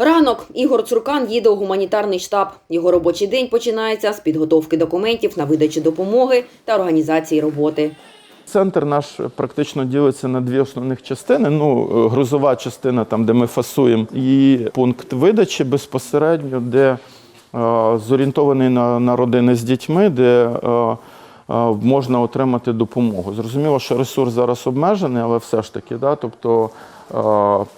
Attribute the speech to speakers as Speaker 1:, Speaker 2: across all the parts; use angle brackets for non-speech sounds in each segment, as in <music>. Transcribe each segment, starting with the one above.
Speaker 1: Ранок Ігор Цуркан їде у гуманітарний штаб. Його робочий день починається з підготовки документів на видачу допомоги та організації роботи.
Speaker 2: Центр наш практично ділиться на дві основних частини. Ну, е, грузова частина, там, де ми фасуємо, і пункт видачі безпосередньо, де е, зорієнтований на, на родини з дітьми, де е, е, можна отримати допомогу. Зрозуміло, що ресурс зараз обмежений, але все ж таки, да, тобто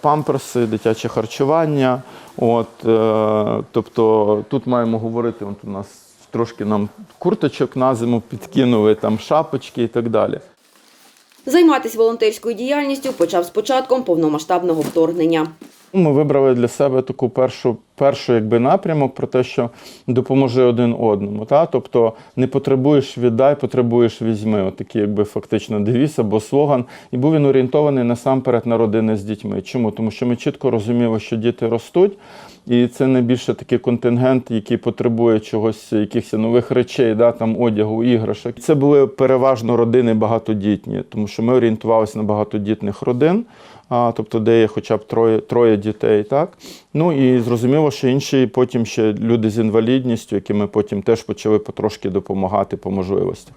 Speaker 2: памперси, дитяче харчування. От, е, тобто тут маємо говорити, от у нас трошки нам курточок на зиму підкинули, там шапочки і так далі.
Speaker 1: Займатися волонтерською діяльністю почав з початком повномасштабного вторгнення.
Speaker 2: Ми вибрали для себе таку першу, першу якби, напрямок про те, що допоможи один одному. Та? Тобто не потребуєш віддай, потребуєш візьми. От такий якби фактично девіз або слоган. І був він орієнтований насамперед на родини з дітьми. Чому? Тому що ми чітко розуміли, що діти ростуть, і це найбільше такий контингент, який потребує чогось, якихось нових речей, да? там одягу, іграшок. Це були переважно родини багатодітні, тому що ми орієнтувалися на багатодітних родин а, тобто де є хоча б троє, троє дітей. Так? Ну і зрозуміло, що інші потім ще люди з інвалідністю, які ми потім теж почали потрошки допомагати по можливостях.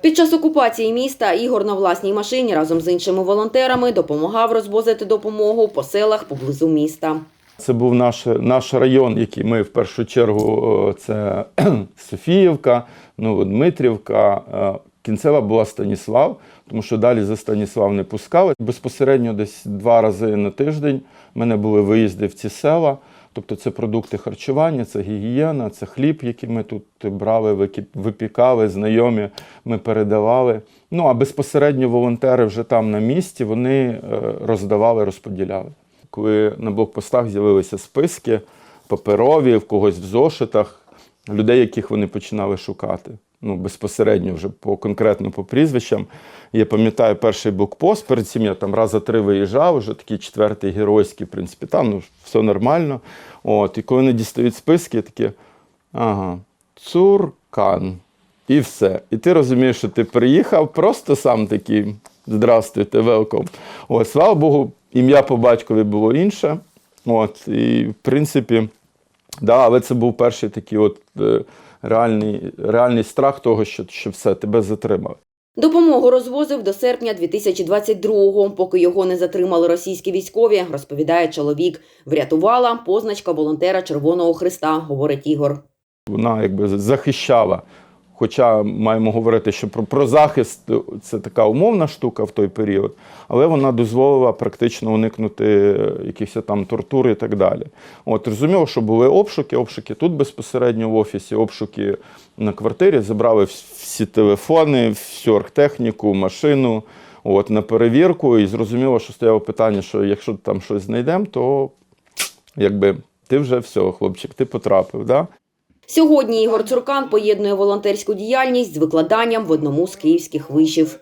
Speaker 1: Під час окупації міста Ігор на власній машині разом з іншими волонтерами допомагав розвозити допомогу по селах поблизу міста.
Speaker 2: Це був наш, наш район, який ми в першу чергу це <clears throat> Софіївка, Новодмитрівка, е, кінцева була Станіслав, тому що далі за Станіслав не пускали. Безпосередньо десь два рази на тиждень в мене були виїзди в ці села. Тобто це продукти харчування, це гігієна, це хліб, який ми тут брали, випікали, знайомі ми передавали. Ну а безпосередньо волонтери вже там на місці вони е, роздавали, розподіляли. Коли на блокпостах з'явилися списки паперові, в когось в зошитах, людей, яких вони починали шукати. Ну, безпосередньо вже по конкретно по прізвищам. Я пам'ятаю перший блокпост, перед цим я там раза три виїжджав, вже такий четвертий геройський, в принципі, там ну, все нормально. От, і коли вони дістають списки, я такі, ага, цуркан. І все. І ти розумієш, що ти приїхав, просто сам такий здрастуйте, велком. Слава Богу, ім'я по батькові було інше. От, і в принципі, да, але це був перший такий от е, реальний, реальний страх того, що, що все, тебе затримали.
Speaker 1: Допомогу розвозив до серпня 2022-го, поки його не затримали російські військові, розповідає чоловік. Врятувала позначка волонтера Червоного Христа, говорить Ігор.
Speaker 2: Вона якби захищала. Хоча маємо говорити, що про, про захист це така умовна штука в той період, але вона дозволила практично уникнути якихось там тортур і так далі. От розуміло, що були обшуки, обшуки тут безпосередньо в офісі, обшуки на квартирі, забрали всі телефони, всю архтехніку, машину от, на перевірку. І зрозуміло, що стояло питання, що якщо там щось знайдемо, то якби ти вже все, хлопчик, ти потрапив. Да?
Speaker 1: Сьогодні Ігор Цуркан поєднує волонтерську діяльність з викладанням в одному з київських вишів.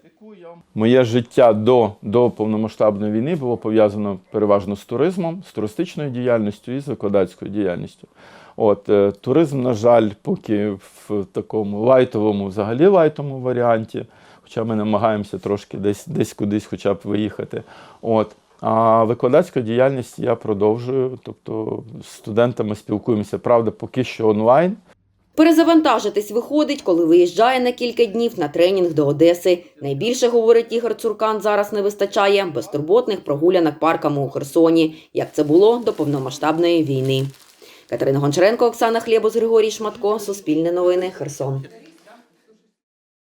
Speaker 2: Моє життя до, до повномасштабної війни було пов'язано переважно з туризмом, з туристичною діяльністю і з викладацькою діяльністю. От, е, туризм, на жаль, поки в такому лайтовому, взагалі лайтовому варіанті, хоча ми намагаємося трошки десь, десь кудись хоча б виїхати. От. А викладацьку діяльність я продовжую, тобто з студентами спілкуємося, правда, поки що онлайн.
Speaker 1: Перезавантажитись виходить, коли виїжджає на кілька днів на тренінг до Одеси. Найбільше, говорить Ігор Цуркан, зараз не вистачає безтурботних прогулянок парками у Херсоні, як це було до повномасштабної війни. Катерина Гончаренко, Оксана Хлєбус, Григорій Шматко, Суспільне новини, Херсон.